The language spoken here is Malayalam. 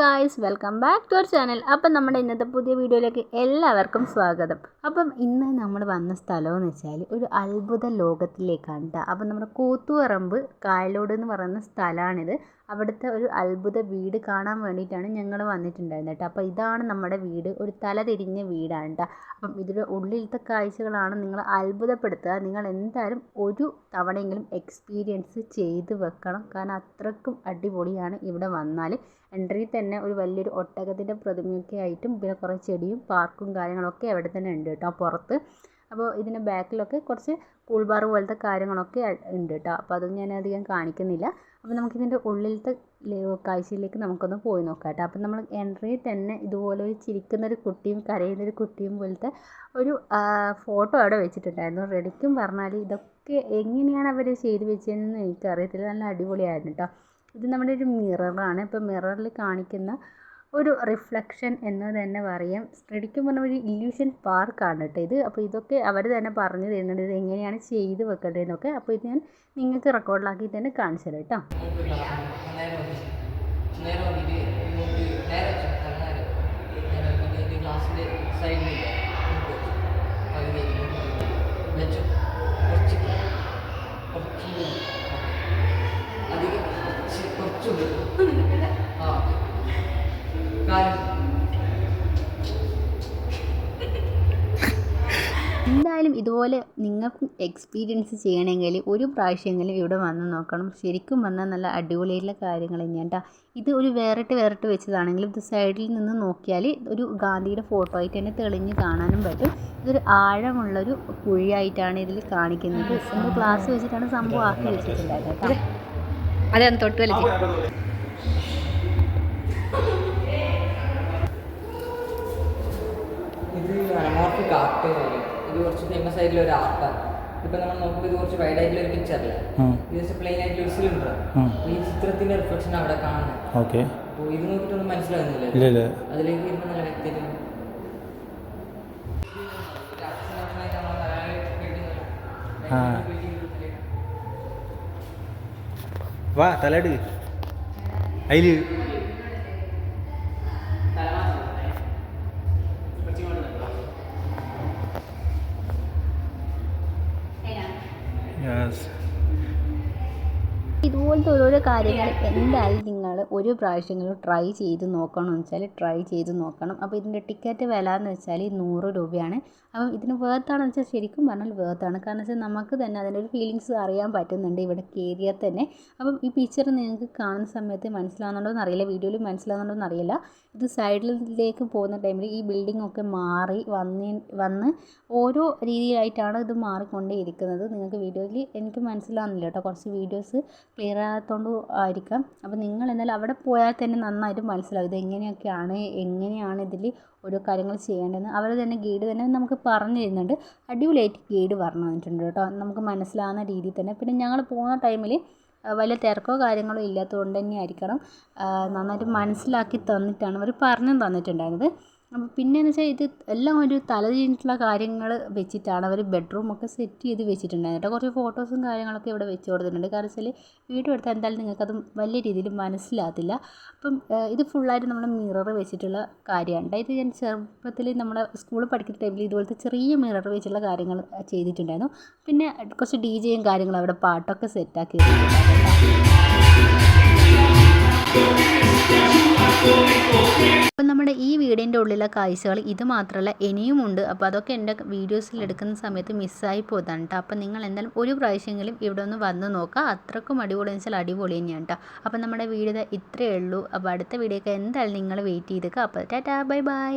Guys welcome back to our channel അപ്പം നമ്മുടെ ഇന്നത്തെ പുതിയ വീഡിയോയിലേക്ക് എല്ലാവർക്കും സ്വാഗതം. അപ്പം ഇന്ന് നമ്മൾ വന്ന സ്ഥലമെന്ന് വെച്ചാൽ ഒരു അത്ഭുത ലോകത്തിലേക്കാണ് കേട്ടോ അപ്പം നമ്മുടെ കൂത്തുപറമ്പ് കായലോട് എന്ന് പറയുന്ന സ്ഥലമാണിത്. അവിടുത്തെ ഒരു അത്ഭുത വീട് കാണാൻ വേണ്ടിയിട്ടാണ് ഞങ്ങൾ വന്നിട്ടുണ്ടായിരുന്നത് കേട്ടോ അപ്പോൾ ഇതാണ് നമ്മുടെ വീട്. ഒരു തല തിരിഞ്ഞ വീടാണ് കേട്ടോ അപ്പം ഇതിന്റെ ഉള്ളിലത്തെ കാഴ്ചകളാണ് നിങ്ങൾ അത്ഭുതപ്പെടുത്തുക. നിങ്ങൾ എന്തായാലും ഒരു തവണയെങ്കിലും എക്സ്പീരിയൻസ് ചെയ്ത് വെക്കണം. കാരണം അത്രക്കും അടിപൊളിയാണ് ഇവിടെ വന്നാൽ. എൻട്രി തന്നെ ഒരു വലിയൊരു ഒട്ടകത്തിന്റെ പ്രതിമയൊക്കെ ആയിട്ടും പിന്നെ കുറേ ചെടിയും പാർക്കും കാര്യങ്ങളൊക്കെ അവിടെ തന്നെ ഉണ്ട് കേട്ടോ പുറത്ത്. അപ്പോൾ ഇതിന്റെ ബാക്കിലൊക്കെ കുറച്ച് കൂൾ ബാർ പോലത്തെ കാര്യങ്ങളൊക്കെ ഉണ്ട് കേട്ടോ. അപ്പോൾ അതൊന്നും ഞാൻ അധികം കാണിക്കുന്നില്ല. അപ്പോൾ നമുക്കിതിന്റെ ഉള്ളിലത്തെ കാഴ്ചയിലേക്ക് നമുക്കൊന്ന് പോയി നോക്കാം കേട്ടോ. അപ്പം നമ്മൾ എൻട്രി തന്നെ ഇതുപോലെ ഒരു ചിരിക്കുന്ന ഒരു കുട്ടിയും കരയുന്ന ഒരു കുട്ടിയും പോലത്തെ ഒരു ഫോട്ടോ അവിടെ വെച്ചിട്ടുണ്ടായിരുന്നു. റെഡിക്കും പറഞ്ഞാൽ ഇതൊക്കെ എങ്ങനെയാണ് അവർ ചെയ്ത് വെച്ചതെന്ന് എനിക്കറിയത്തില്ല. നല്ല അടിപൊളിയായിരുന്നു കേട്ടോ. ഇത് നമ്മുടെ ഒരു മിററാണ് ഇപ്പോൾ മിററിൽ കാണിക്കുന്ന ഒരു റിഫ്ലക്ഷൻ എന്ന് തന്നെ പറയാം ശരിക്കും പറഞ്ഞ ഒരു ഇല്യൂഷൻ പാർക്കാണ് കേട്ടോ ഇത് അപ്പോൾ ഇതൊക്കെ അവർ തന്നെ പറഞ്ഞു തരുന്നുണ്ട് ഇത് എങ്ങനെയാണ് ചെയ്ത് വെക്കേണ്ടതെന്നൊക്കെ അപ്പോൾ ഇത് ഞാൻ നിങ്ങൾക്ക് റെക്കോർഡിലാക്കി തന്നെ കാണിച്ചു തരാം കേട്ടോ നേരെ കുറച്ച് ആ കാര്യം എന്തായാലും ഇതുപോലെ നിങ്ങൾക്കും എക്സ്പീരിയൻസ് ചെയ്യണമെങ്കിൽ ഒരു പ്രാവശ്യമെങ്കിലും ഇവിടെ വന്ന് നോക്കണം. ശരിക്കും വന്നാൽ നല്ല അടിപൊളിയായിട്ടുള്ള കാര്യങ്ങൾ തന്നെയാണ് കേട്ടോ ഇത് ഒരു വേറിട്ട് വേറിട്ട് വെച്ചതാണെങ്കിലും ഇത് സൈഡിൽ നിന്ന് നോക്കിയാൽ ഒരു ഗാന്ധിയുടെ ഫോട്ടോ ആയിട്ട് തന്നെ തെളിഞ്ഞ് കാണാനും പറ്റും. ഇതൊരു ആഴമുള്ളൊരു കുഴിയായിട്ടാണ് ഇതിൽ കാണിക്കുന്നത്. എന്തോ ഗ്ലാസ് വെച്ചിട്ടാണ് സംഭവം ആക്കി വെച്ചിട്ടുണ്ടായിരുന്നത് കേട്ടോ അതെ തൊട്ട് വലിച്ച് ഇത് കുറച്ച് ഫേമസ് ആയിട്ടുള്ള ഒരു ആർട്ടാണ് ഇപ്പൊ നമ്മൾ കുറച്ച് വൈഡ് ആയിട്ടുള്ള ഒരു പിക്ചറല്ലേ ഇത് പ്ലെയിൻ ആയിട്ടുള്ള ഒരു സിലിണ്ടർ ഈ ചിത്രത്തിന്റെ റിഫ്ലക്ഷൻ അവിടെ കാണുന്നത് ഓക്കെ. ഇത് മനസ്സിലാകുന്നില്ല അതിലേക്ക് വരുമ്പോൾ നല്ല വ്യക്തിയായിട്ട് ആ. வா தலையடி ஐலி ഇതുപോലത്തെ ഓരോരോ കാര്യങ്ങൾ എന്തായാലും നിങ്ങൾ ഒരു പ്രാവശ്യമെങ്കിലും ട്രൈ ചെയ്ത് നോക്കണം എന്ന് വെച്ചാൽ ട്രൈ ചെയ്ത് നോക്കണം. അപ്പോൾ ഇതിന്റെ ടിക്കറ്റ് വില എന്ന് വെച്ചാൽ നൂറ് രൂപയാണ്. അപ്പം ഇതിന് വേർത്താണെന്ന് വെച്ചാൽ ശരിക്കും പറഞ്ഞാൽ വേർത്താണ് കാരണം വെച്ചാൽ നമുക്ക് തന്നെ അതിന്റെ ഒരു ഫീലിങ്സ് അറിയാൻ പറ്റുന്നുണ്ട് ഇവിടെ കയറിയാൽ തന്നെ. അപ്പം ഈ പിക്ചർ നിങ്ങൾക്ക് കാണുന്ന സമയത്ത് മനസ്സിലാവുന്നുണ്ടോ എന്നറിയില്ല. വീഡിയോയിൽ മനസ്സിലാവുന്നുണ്ടോ എന്നറിയില്ല. ഇത് സൈഡിലേക്ക് പോകുന്ന ടൈമിൽ ഈ ബിൽഡിംഗ് ഒക്കെ മാറി വന്ന് വന്ന് ഓരോ രീതിയിലായിട്ടാണ് ഇത് മാറിക്കൊണ്ടേ ഇരിക്കുന്നത് നിങ്ങൾക്ക് വീഡിയോയിൽ എനിക്ക് മനസ്സിലാകുന്നില്ല കേട്ടോ. കുറച്ച് വീഡിയോസ് ക്ലിയർ ആകാത്തതുകൊണ്ട് ആയിരിക്കാം. അപ്പോൾ നിങ്ങൾ എന്നാൽ അവിടെ പോയാൽ തന്നെ നന്നായിട്ട് മനസ്സിലാവും ഇതെങ്ങനെയൊക്കെയാണ് എങ്ങനെയാണ് ഇതിൽ ഓരോ കാര്യങ്ങൾ ചെയ്യേണ്ടതെന്ന്. അവർ തന്നെ ഗൈഡ് തന്നെ നമുക്ക് പറഞ്ഞു തരുന്നുണ്ട്. അടിപൊളിയായിട്ട് ഗൈഡ് പറഞ്ഞു തന്നിട്ടുണ്ട് കേട്ടോ. നമുക്ക് മനസ്സിലാവുന്ന രീതിയിൽ തന്നെ. പിന്നെ ഞങ്ങൾ പോകുന്ന ടൈമിൽ വലിയ തിരക്കോ കാര്യങ്ങളോ ഇല്ലാത്തതുകൊണ്ട് തന്നെ ആയിരിക്കണം. നന്നായിട്ട് മനസ്സിലാക്കി തന്നിട്ടാണ് അവർ പറഞ്ഞു തന്നിട്ടുണ്ടായിരുന്നത്. അപ്പോൾ പിന്നെയെന്ന് വെച്ചാൽ ഇത് എല്ലാം ഒരു തലതിരിഞ്ഞിട്ടുള്ള കാര്യങ്ങൾ വെച്ചിട്ടാണ്. അവർ ബെഡ്റൂമൊക്കെ സെറ്റ് ചെയ്ത് വെച്ചിട്ടുണ്ടായിരുന്നു. കേട്ടോ കുറച്ച് ഫോട്ടോസും കാര്യങ്ങളൊക്കെ ഇവിടെ വെച്ച് കൊടുത്തിട്ടുണ്ട്. കാരണം വെച്ചാൽ വീഡിയോ എടുത്താൽ എന്തായാലും നിങ്ങൾക്കത് വലിയ രീതിയിൽ മനസ്സിലാകത്തില്ല. അപ്പം ഇത് ഫുള്ളായിട്ട് നമ്മുടെ മിറർ വെച്ചിട്ടുള്ള കാര്യമാണ്. ഇത് ഞാൻ ചെറുപ്പത്തിൽ നമ്മുടെ സ്കൂളിൽ പഠിക്കുന്ന ടൈമിൽ ഇതുപോലത്തെ ചെറിയ മിറർ വെച്ചിട്ടുള്ള കാര്യങ്ങൾ ചെയ്തിട്ടുണ്ടായിരുന്നു. പിന്നെ കുറച്ച് ഡി ജെയും കാര്യങ്ങളും അവിടെ പാട്ടൊക്കെ സെറ്റാക്കി നമ്മുടെ ഈ വീടിന്റെ ഉള്ളിലെ കാഴ്ചകൾ ഇത് മാത്രമല്ല ഇനിയും ഉണ്ട്. അപ്പോൾ അതൊക്കെ എന്റെ വീഡിയോസിൽ എടുക്കുന്ന സമയത്ത് മിസ്സായി പോയതാണ് കേട്ടോ. അപ്പം നിങ്ങൾ എന്തായാലും ഒരു പ്രാവശ്യമെങ്കിലും ഇവിടെ ഒന്ന് വന്ന് നോക്കുക. അത്രക്കും അടിപൊളി വെച്ചാൽ അടിപൊളി തന്നെയാണ് കേട്ടോ. അപ്പം നമ്മുടെ വീഡിയോ ഇത്രയേ ഉള്ളൂ. അപ്പോൾ അടുത്ത വീഡിയോ ഒക്കെ എന്തായാലും നിങ്ങൾ വെയിറ്റ് ചെയ്തേക്കുക. അപ്പോൾ ടാറ്റാ ബൈ ബൈ